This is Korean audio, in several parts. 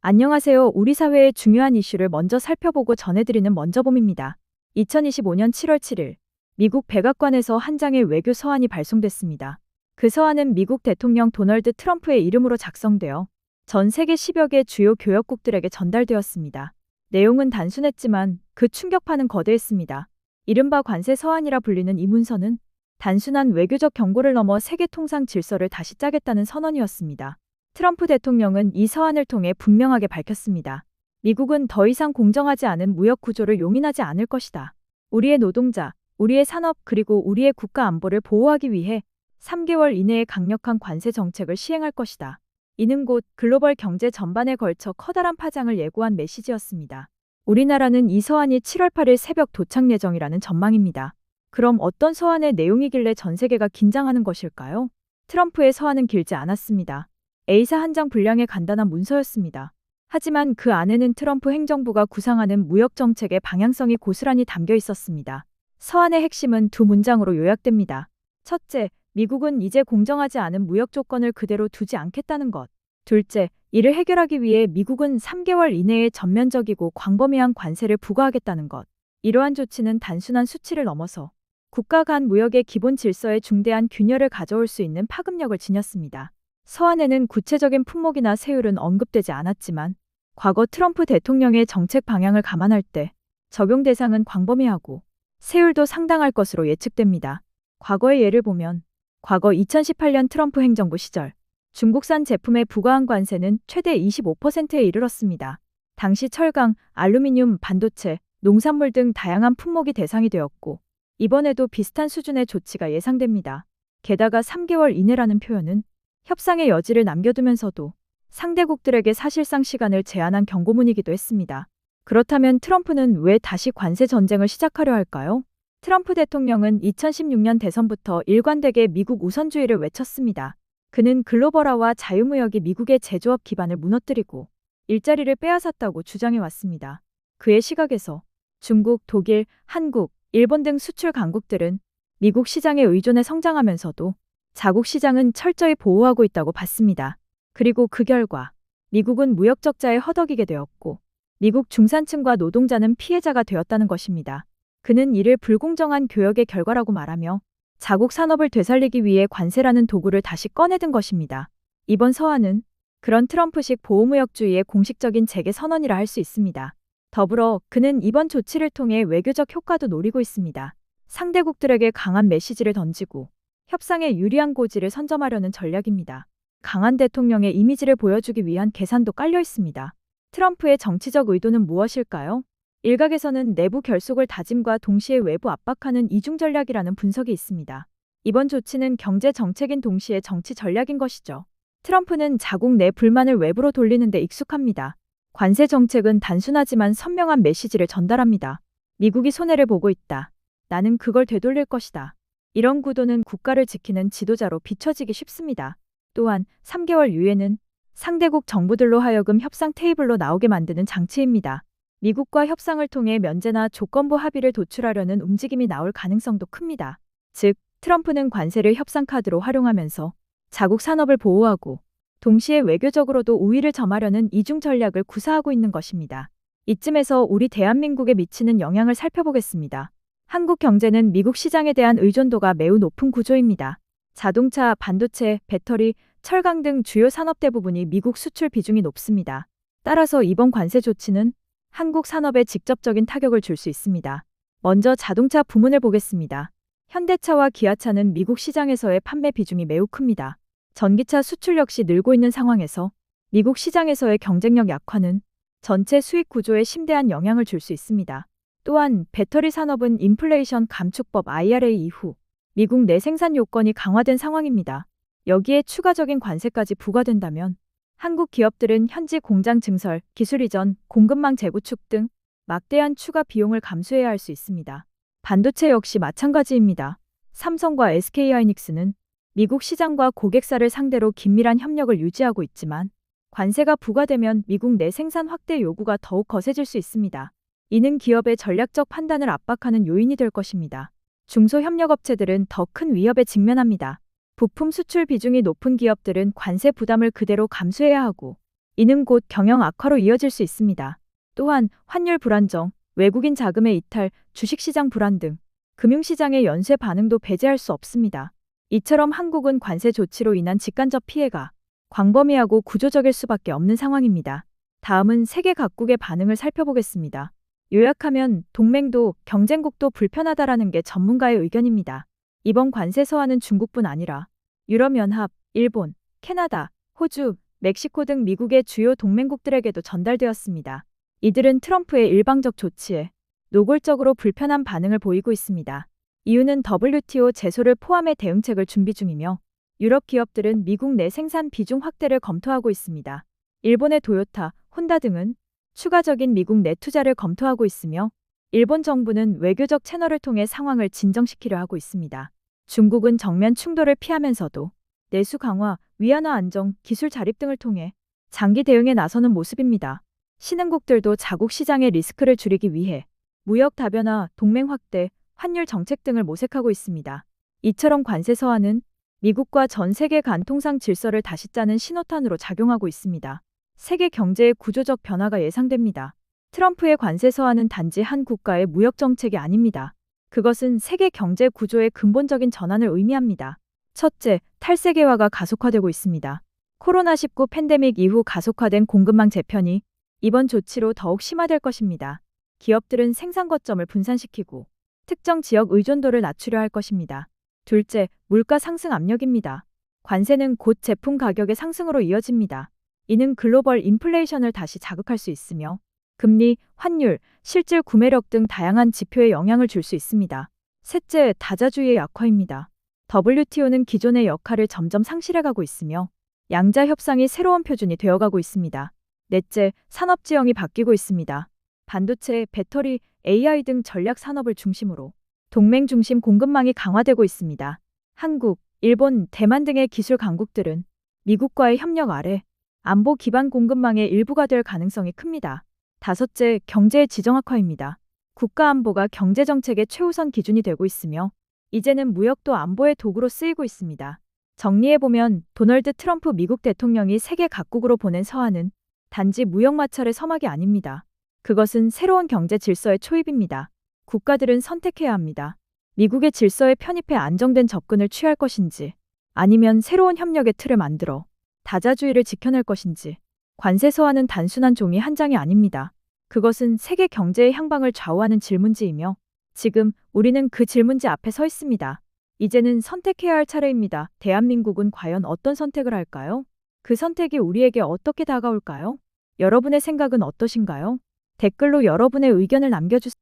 안녕하세요. 우리 사회의 중요한 이슈를 먼저 살펴보고 전해드리는 먼저봄입니다. 2025년 7월 7일, 미국 백악관에서 한 장의 외교 서한이 발송됐습니다. 그 서한은 미국 대통령 도널드 트럼프의 이름으로 작성되어 전 세계 10여 개 주요 교역국들에게 전달되었습니다. 내용은 단순했지만 그 충격파는 거대했습니다. 이른바 관세 서한이라 불리는 이 문서는 단순한 외교적 경고를 넘어 세계 통상 질서를 다시 짜겠다는 선언이었습니다. 트럼프 대통령은 이 서한을 통해 분명하게 밝혔습니다. 미국은 더 이상 공정하지 않은 무역 구조를 용인하지 않을 것이다. 우리의 노동자, 우리의 산업 그리고 우리의 국가 안보를 보호하기 위해 3개월 이내에 강력한 관세 정책을 시행할 것이다. 이는 곧 글로벌 경제 전반에 걸쳐 커다란 파장을 예고한 메시지였습니다. 우리나라는 이 서한이 7월 8일 새벽 도착 예정이라는 전망입니다. 그럼 어떤 서한의 내용이길래 전 세계가 긴장하는 것일까요? 트럼프의 서한은 길지 않았습니다. A사 한 장 분량의 간단한 문서였습니다. 하지만 그 안에는 트럼프 행정부가 구상하는 무역 정책의 방향성이 고스란히 담겨 있었습니다. 서한의 핵심은 두 문장으로 요약됩니다. 첫째, 미국은 이제 공정하지 않은 무역 조건을 그대로 두지 않겠다는 것. 둘째, 이를 해결하기 위해 미국은 3개월 이내에 전면적이고 광범위한 관세를 부과하겠다는 것. 이러한 조치는 단순한 수치를 넘어서 국가 간 무역의 기본 질서에 중대한 균열을 가져올 수 있는 파급력을 지녔습니다. 서한에는 구체적인 품목이나 세율은 언급되지 않았지만 과거 트럼프 대통령의 정책 방향을 감안할 때 적용 대상은 광범위하고 세율도 상당할 것으로 예측됩니다. 과거의 예를 보면 과거 2018년 트럼프 행정부 시절 중국산 제품에 부과한 관세는 최대 25%에 이르렀습니다. 당시 철강, 알루미늄, 반도체, 농산물 등 다양한 품목이 대상이 되었고 이번에도 비슷한 수준의 조치가 예상됩니다. 게다가 3개월 이내라는 표현은 협상의 여지를 남겨두면서도 상대국들에게 사실상 시간을 제한한 경고문이기도 했습니다. 그렇다면 트럼프는 왜 다시 관세 전쟁을 시작하려 할까요? 트럼프 대통령은 2016년 대선부터 일관되게 미국 우선주의를 외쳤습니다. 그는 글로벌화와 자유무역이 미국의 제조업 기반을 무너뜨리고 일자리를 빼앗았다고 주장해 왔습니다. 그의 시각에서 중국, 독일, 한국, 일본 등 수출 강국들은 미국 시장에 의존해 성장하면서도 자국 시장은 철저히 보호하고 있다고 봤습니다. 그리고 그 결과 미국은 무역 적자에 허덕이게 되었고 미국 중산층과 노동자는 피해자가 되었다는 것입니다. 그는 이를 불공정한 교역의 결과라고 말하며 자국 산업을 되살리기 위해 관세라는 도구를 다시 꺼내든 것입니다. 이번 서한은 그런 트럼프식 보호무역주의의 공식적인 재개 선언이라 할 수 있습니다. 더불어 그는 이번 조치를 통해 외교적 효과도 노리고 있습니다. 상대국들에게 강한 메시지를 던지고 협상에 유리한 고지를 선점하려는 전략입니다. 강한 대통령의 이미지를 보여주기 위한 계산도 깔려 있습니다. 트럼프의 정치적 의도는 무엇일까요? 일각에서는 내부 결속을 다짐과 동시에 외부 압박하는 이중 전략이라는 분석이 있습니다. 이번 조치는 경제 정책인 동시에 정치 전략인 것이죠. 트럼프는 자국 내 불만을 외부로 돌리는 데 익숙합니다. 관세 정책은 단순하지만 선명한 메시지를 전달합니다. 미국이 손해를 보고 있다. 나는 그걸 되돌릴 것이다. 이런 구도는 국가를 지키는 지도자로 비춰지기 쉽습니다. 또한 3개월 유예는 상대국 정부들로 하여금 협상 테이블로 나오게 만드는 장치입니다. 미국과 협상을 통해 면제나 조건부 합의를 도출하려는 움직임이 나올 가능성도 큽니다. 즉, 트럼프는 관세를 협상 카드로 활용하면서 자국 산업을 보호하고 동시에 외교적으로도 우위를 점하려는 이중 전략을 구사하고 있는 것입니다. 이쯤에서 우리 대한민국에 미치는 영향을 살펴보겠습니다. 한국 경제는 미국 시장에 대한 의존도가 매우 높은 구조입니다. 자동차, 반도체, 배터리, 철강 등 주요 산업 대부분이 미국 수출 비중이 높습니다. 따라서 이번 관세 조치는 한국 산업에 직접적인 타격을 줄 수 있습니다. 먼저 자동차 부문을 보겠습니다. 현대차와 기아차는 미국 시장에서의 판매 비중이 매우 큽니다. 전기차 수출 역시 늘고 있는 상황에서 미국 시장에서의 경쟁력 약화는 전체 수익 구조에 심대한 영향을 줄 수 있습니다. 또한 배터리 산업은 인플레이션 감축법 IRA 이후 미국 내 생산 요건이 강화된 상황입니다. 여기에 추가적인 관세까지 부과된다면 한국 기업들은 현지 공장 증설, 기술 이전, 공급망 재구축 등 막대한 추가 비용을 감수해야 할 수 있습니다. 반도체 역시 마찬가지입니다. 삼성과 SK하이닉스는 미국 시장과 고객사를 상대로 긴밀한 협력을 유지하고 있지만 관세가 부과되면 미국 내 생산 확대 요구가 더욱 거세질 수 있습니다. 이는 기업의 전략적 판단을 압박하는 요인이 될 것입니다. 중소협력업체들은 더 큰 위협에 직면합니다. 부품 수출 비중이 높은 기업들은 관세 부담을 그대로 감수해야 하고 이는 곧 경영 악화로 이어질 수 있습니다. 또한 환율 불안정, 외국인 자금의 이탈, 주식시장 불안 등 금융시장의 연쇄 반응도 배제할 수 없습니다. 이처럼 한국은 관세 조치로 인한 직간접 피해가 광범위하고 구조적일 수밖에 없는 상황입니다. 다음은 세계 각국의 반응을 살펴보겠습니다. 요약하면 동맹도 경쟁국도 불편하다라는 게 전문가의 의견입니다. 이번 관세 서한은 중국뿐 아니라 유럽연합, 일본, 캐나다, 호주, 멕시코 등 미국의 주요 동맹국들에게도 전달되었습니다. 이들은 트럼프의 일방적 조치에 노골적으로 불편한 반응을 보이고 있습니다. 이유는 WTO 제소를 포함해 대응책을 준비 중이며 유럽 기업들은 미국 내 생산 비중 확대를 검토하고 있습니다. 일본의 도요타, 혼다 등은 추가적인 미국 내 투자를 검토하고 있으며 일본 정부는 외교적 채널을 통해 상황을 진정시키려 하고 있습니다. 중국은 정면 충돌을 피하면서도 내수 강화, 위안화 안정, 기술 자립 등을 통해 장기 대응에 나서는 모습입니다. 신흥국들도 자국 시장의 리스크를 줄이기 위해 무역 다변화, 동맹 확대, 환율 정책 등을 모색하고 있습니다. 이처럼 관세 서한은 미국과 전 세계 간 통상 질서를 다시 짜는 신호탄으로 작용하고 있습니다. 세계 경제의 구조적 변화가 예상됩니다. 트럼프의 관세 서한은 단지 한 국가의 무역 정책이 아닙니다. 그것은 세계 경제 구조의 근본적인 전환을 의미합니다. 첫째, 탈세계화가 가속화되고 있습니다. 코로나19 팬데믹 이후 가속화된 공급망 재편이 이번 조치로 더욱 심화될 것입니다. 기업들은 생산 거점을 분산시키고 특정 지역 의존도를 낮추려 할 것입니다. 둘째, 물가 상승 압력입니다. 관세는 곧 제품 가격의 상승으로 이어집니다. 이는 글로벌 인플레이션을 다시 자극할 수 있으며 금리, 환율, 실질 구매력 등 다양한 지표에 영향을 줄 수 있습니다. 셋째, 다자주의의 약화입니다. WTO는 기존의 역할을 점점 상실해가고 있으며 양자 협상이 새로운 표준이 되어가고 있습니다. 넷째, 산업 지형이 바뀌고 있습니다. 반도체, 배터리, AI 등 전략 산업을 중심으로 동맹 중심 공급망이 강화되고 있습니다. 한국, 일본, 대만 등의 기술 강국들은 미국과의 협력 아래 안보 기반 공급망의 일부가 될 가능성이 큽니다. 다섯째, 경제의 지정학화입니다. 국가 안보가 경제 정책의 최우선 기준이 되고 있으며 이제는 무역도 안보의 도구로 쓰이고 있습니다. 정리해보면 도널드 트럼프 미국 대통령이 세계 각국으로 보낸 서한은 단지 무역 마찰의 서막이 아닙니다. 그것은 새로운 경제 질서의 초입입니다. 국가들은 선택해야 합니다. 미국의 질서에 편입해 안정된 접근을 취할 것인지 아니면 새로운 협력의 틀을 만들어 다자주의를 지켜낼 것인지 관세 서한은 단순한 종이 한 장이 아닙니다. 그것은 세계 경제의 향방을 좌우하는 질문지이며 지금 우리는 그 질문지 앞에 서 있습니다. 이제는 선택해야 할 차례입니다. 대한민국은 과연 어떤 선택을 할까요? 그 선택이 우리에게 어떻게 다가올까요? 여러분의 생각은 어떠신가요? 댓글로 여러분의 의견을 남겨주세요.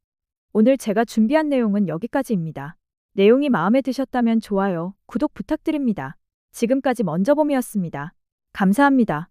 오늘 제가 준비한 내용은 여기까지입니다. 내용이 마음에 드셨다면 좋아요, 구독 부탁드립니다. 지금까지 먼저봄이었습니다. 감사합니다.